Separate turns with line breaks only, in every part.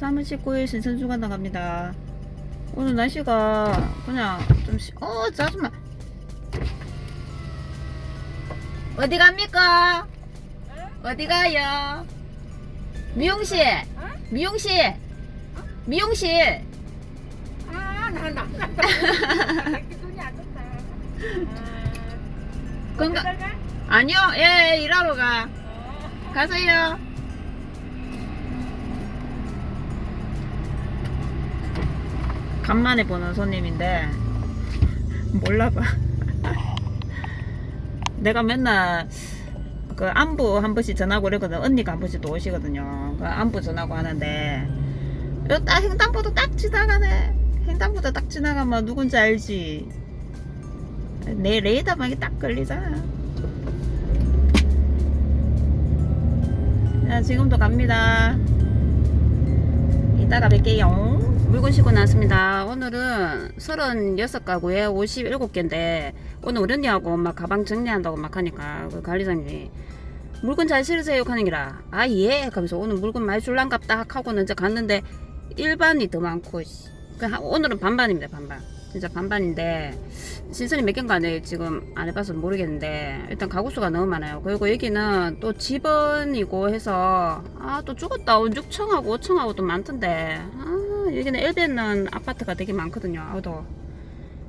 3월 19일 신선주간 나갑니다. 오늘 날씨가 그냥 좀, 시... 어, 짜증나. 어디 갑니까? 어디 가요? 미용실! 미용실! 미용실!
아, 나, 나, 나. 안 든다. 아,
건강-? 아니요, 예, 일하러 가.
어.
가세요. 간만에 보는 손님인데 몰라봐. 내가 맨날 그 안부 한 번씩 전하고 그러거든. 언니가 한 번씩 또 오시거든요. 그 안부 전하고 하는데 딱 횡단보도 딱 지나가네. 횡단보도 딱 지나가면 누군지 알지. 내 레이더망이 딱 걸리잖아. 자, 지금도 갑니다. 이따가 뵐게요. 물건 싣고 나왔습니다. 오늘은 36가구에 57개인데, 오늘 우연히하고 엄마 가방 정리한다고 막 하니까, 그 관리장님이, 물건 잘 실으세요 하는 기라. 아, 예. 하면서 오늘 물건 많이 줄란갑다 하고는 이제 갔는데, 일반이 더 많고, 씨. 그 한- 오늘은 반반입니다, 반반. 진짜 반반인데, 신선이 몇 개인가 네, 지금 안 해봐서 모르겠는데 일단 가구수가 너무 많아요. 그리고 여기는 또 집원이고 해서 아 또 죽었다 6층하고 5층하고 또 많던데 아 여기는 엘베는 아파트가 되게 많거든요. 아우도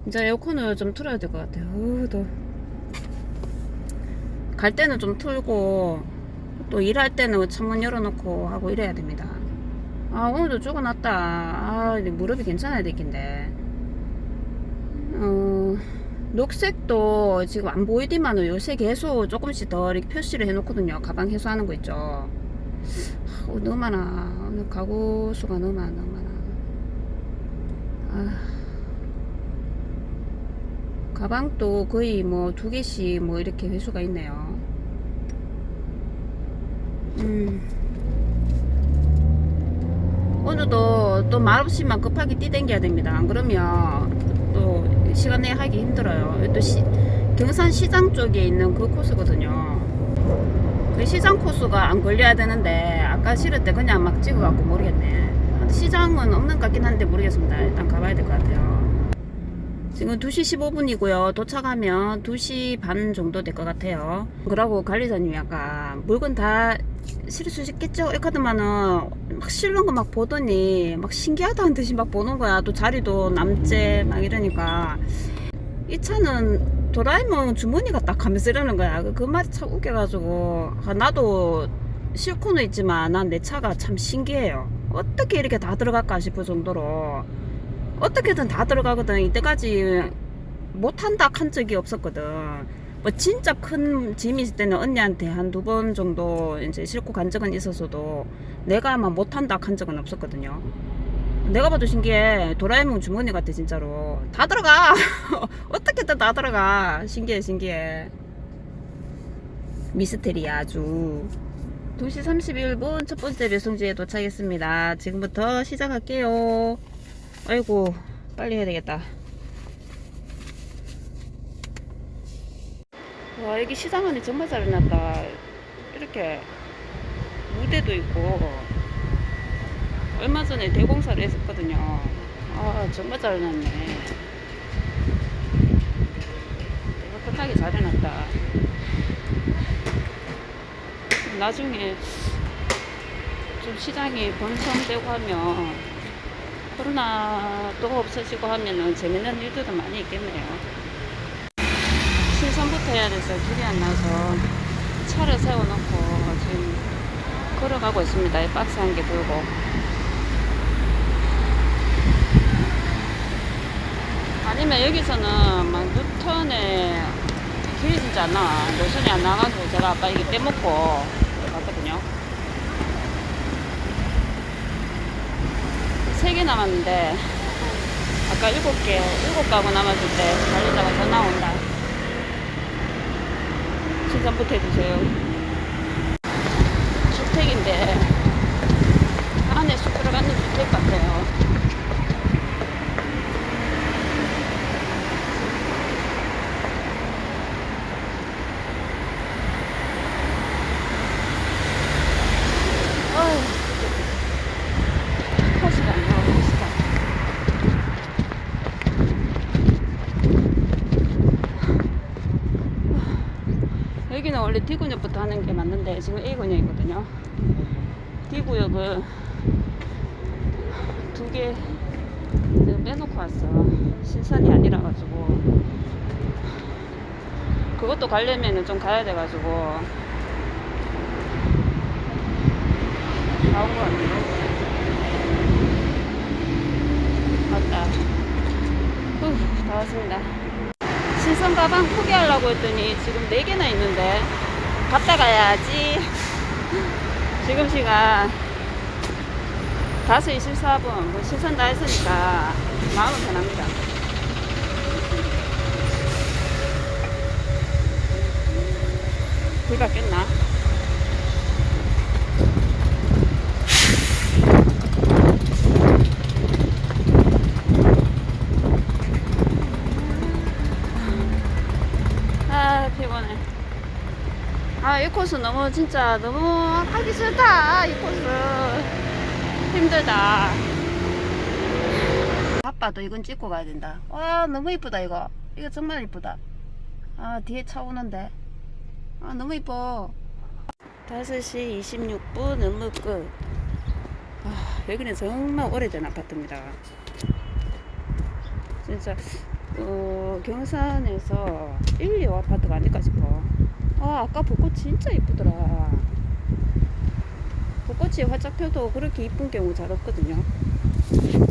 이제 에어컨을 좀 틀어야 될 것 같아요. 아우도 갈 때는 좀 틀고 또 일할 때는 창문 열어놓고 하고 이래야 됩니다. 아 오늘도 죽어놨다. 아 무릎이 괜찮아야 되겠는데. 어, 녹색도 지금 안 보이디만은 요새 계속 조금씩 더 이렇게 표시를 해놓거든요. 가방 해소하는 거 있죠. 너무 많아. 오늘 가구 수가 너무 많아, 너무 많아. 아. 가방도 거의 뭐 두 개씩 뭐 이렇게 회수가 있네요. 음. 오늘도 또 말없이만 급하게 뛰댕겨야 됩니다. 안 그러면 또 시간 내에 하기 힘들어요. 또 시, 경산 시장 쪽에 있는 그 코스거든요. 그 시장 코스가 안 걸려야 되는데 아까 실을 때 그냥 막 찍어갖고 모르겠네. 시장은 없는 것 같긴 한데 모르겠습니다. 일단 가봐야 될 것 같아요. 지금 2시 15분이고요. 도착하면 2시 반 정도 될 것 같아요. 그러고 관리자님이 아까 물건 다 있겠죠? 이카드만은 막 실는 거 막 보더니 막 신기하다는 듯이 막 보는 거야. 또 자리도 남재 막 이러니까 이 차는 도라에몽 주머니가 딱 하면서 이러는 거야. 그, 그 말이 참 웃겨가지고 아, 나도 실코는 있지만 난 내 차가 참 신기해요. 어떻게 이렇게 다 들어갈까 싶을 정도로 어떻게든 다 들어가거든. 이때까지 못한다 한 적이 없었거든. 뭐 진짜 큰 짐이 있을 때는 언니한테 한 두 번 정도 이제 싣고 간 적은 있었어도 내가 막 못한다 한 적은 없었거든요. 내가 봐도 신기해. 도라에몽 주머니 같아 진짜로. 다 들어가. 어떻게든 다 들어가. 신기해 신기해. 미스테리야 아주. 2시 31분 첫 번째 배송지에 도착했습니다. 지금부터 시작할게요. 아이고 빨리 해야 되겠다. 와 여기 시장 안에 정말 잘 해놨다. 이렇게 무대도 있고 얼마 전에 대공사를 했었거든요. 아 정말 잘 해놨네. 깨끗하게 잘 해놨다. 나중에 좀 시장이 번성되고 하면 코로나도 없어지고 하면은 재밌는 일들도 많이 있겠네요. 신선부터 해야 돼서 길이 안 나서 차를 세워놓고 지금 걸어가고 있습니다. 이 박스 한 개 들고. 아니면 여기서는 막 뉴턴에 길이 진짜 안 나와. 노선이 안 나가지고 제가 아까 이게 빼먹고 3개 남았는데 아까 7개 7가구 남았을 때 달리다가 전화 온다. 신선부터 해주세요. 주택인데 안에 쑥 들어가는 주택 같아요. 여기는 원래 D구역부터 하는 게 맞는데 지금 A구역이거든요. D구역을 두개 빼놓고 왔어. 신선이 아니라 가지고 그것도 가려면은 좀 가야 돼 가지고 나온 거 같네. 맞다. 후, 다 왔습니다. 신선 가방 포기하려고 했더니 지금 4개나 있는데 갔다 가야지. 지금 시간 5시 24분. 뭐 신선 다 했으니까 마음은 편합니다. 불 받겠나? 아 피곤해 아 이 코스 너무 진짜 너무 하기 싫다 이 코스. 힘들다. 바빠도 이건 찍고 가야 된다. 와 너무 이쁘다 이거. 이거 정말 이쁘다. 아 뒤에 차 오는데. 아 너무 이뻐. 5시 26분 너무 끝. 아, 여기는 정말 오래된 아파트입니다. 진짜 어, 경산에서 1, 2호 아파트가 아닐까 싶어. 아, 아까 벚꽃 진짜 이쁘더라. 벚꽃이 활짝 펴도 그렇게 이쁜 경우 잘 없거든요. 음,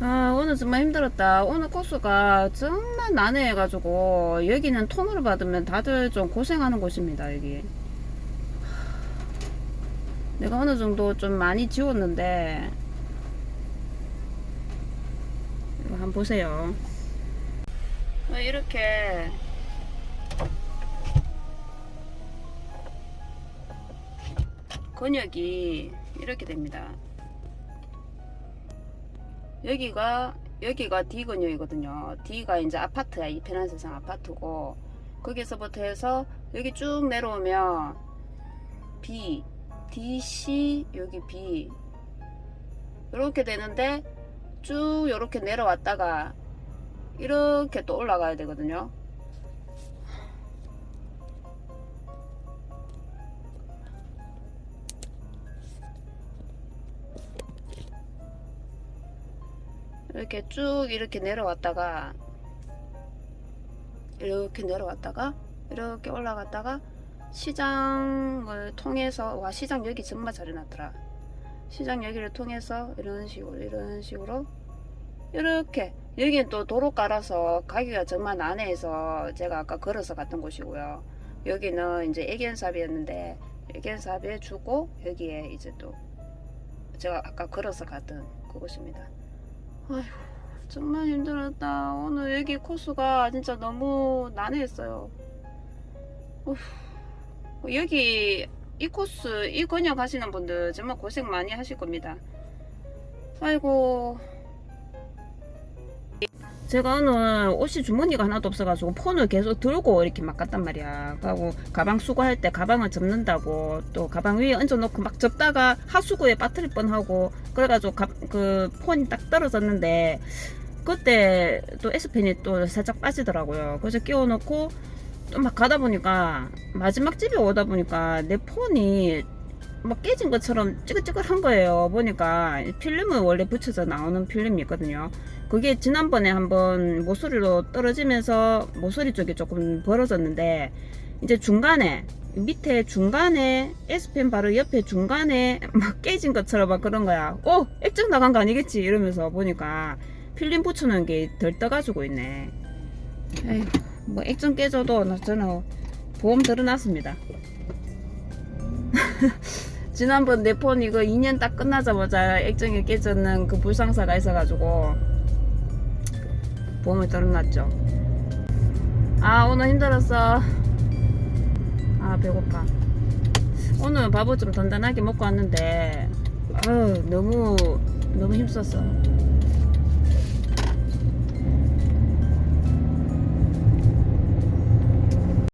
아, 오늘 정말 힘들었다. 오늘 코스가 정말 난해해 가지고, 여기는 통으로 받으면 다들 좀 고생하는 곳입니다, 여기. 내가 어느 정도 좀 많이 지웠는데, 이거 한번 보세요. 어, 이렇게 근육이 이렇게 됩니다. 여기가 여기가 D 근육이거든요. D가 이제 아파트야. 이 편한 세상 아파트고 거기서부터 해서 여기 쭉 내려오면 B, D, C 여기 B 이렇게 되는데 쭉 이렇게 내려왔다가 이렇게 또 올라가야 되거든요. 이렇게 쭉 이렇게 내려왔다가 이렇게 내려왔다가 이렇게 올라갔다가 시장을 통해서 와 시장 여기 정말 잘 해놨더라. 시장 여기를 통해서 이런 식으로 이런 식으로 이렇게 여기는 또 도로 깔아서 가기가 정말 난해해서 제가 아까 걸어서 갔던 곳이고요. 여기는 이제 애견삽이었는데 애견삽에 주고 여기에 이제 또 제가 아까 걸어서 갔던 그곳입니다. 아휴 정말 힘들었다. 오늘 여기 코스가 진짜 너무 난해했어요. 어휴, 여기 이 코스 이 근역 하시는 분들 정말 고생 많이 하실 겁니다. 아이고 제가 오늘 옷이 주머니가 하나도 없어가지고 폰을 계속 들고 이렇게 막 갔단 말이야. 그리고 가방 수거할 때 가방을 접는다고 또 가방 위에 얹어놓고 막 접다가 하수구에 빠뜨릴 뻔하고 그래가지고 가- 그 폰이 딱 떨어졌는데 그때 또 S펜이 또 살짝 빠지더라고요. 그래서 끼워놓고 또 막 가다 보니까 마지막 집에 오다 보니까 내 폰이 막 깨진 것처럼 찌글찌글한 거예요. 보니까 필름은 원래 붙여서 나오는 필름이 있거든요. 그게 지난번에 한번 모서리로 떨어지면서 모서리 쪽이 조금 벌어졌는데 이제 중간에 밑에 중간에 S펜 바로 옆에 중간에 막 깨진 것처럼 막 그런 거야. 오 액정 나간 거 아니겠지 이러면서 보니까 필름 붙여놓은 게 덜 떠가지고 있네. 에휴 뭐 액정 깨져도 나- 저는 보험 들어놨습니다. 지난번 내 폰 이거 2년 딱 끝나자마자 액정이 깨졌는 그 불상사가 있어가지고 보험을 떨어놨죠. 아 오늘 힘들었어. 아 배고파. 오늘 밥을 좀 단단하게 먹고 왔는데 아유 너무 너무 힘썼어.